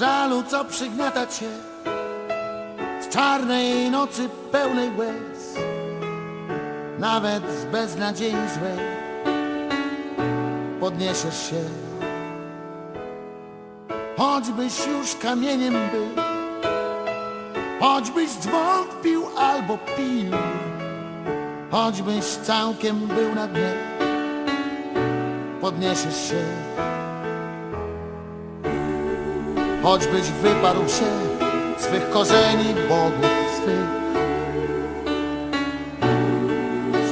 żalu, co przygniata cię z czarnej nocy pełnej łez, nawet z beznadziei złej podniesiesz się, choćbyś już kamieniem był, choćbyś zwątpił albo pił, choćbyś całkiem był na dnie, podniesiesz się. Choćbyś wyparł się swych korzeni bogów swych.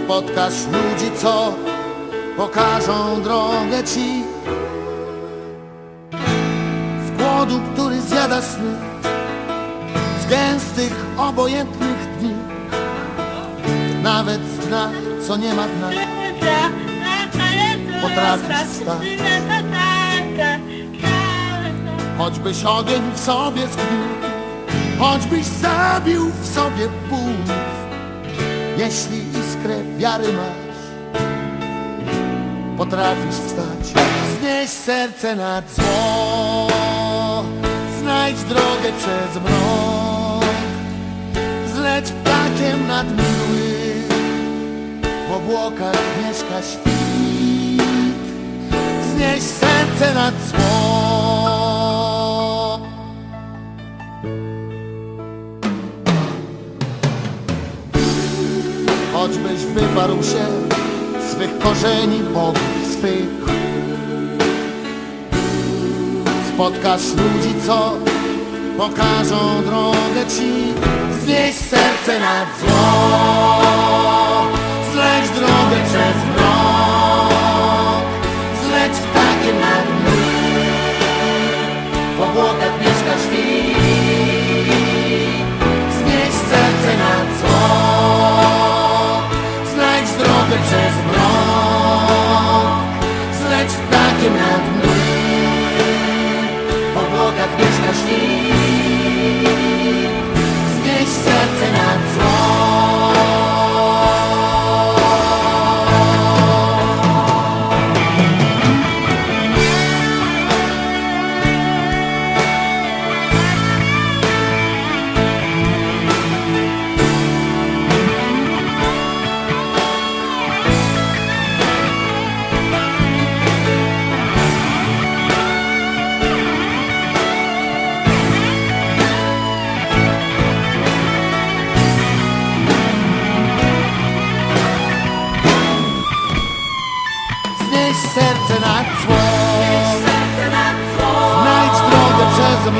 Spotkasz ludzi, co pokażą drogę ci z głodu, który zjada sny, z gęstych, obojętnych dni, nawet z dna, co nie ma dna. Potrafisz wstać. Choćbyś ogień w sobie zgniótł, choćbyś zabił w sobie bunt, jeśli iskrę wiary masz, potrafisz wstać, znieść serce nad zło, znajdź drogę przez mrok, zleć ptakiem nad mgły, w obłokach mieszka świt, znieść serce nad zło. Choćbyś wyparł się swych korzeni bogów swych. Spotkasz ludzi, co pokażą drogę ci, znieś serce nad zło, obłokach nad zło Znajdź drogę przez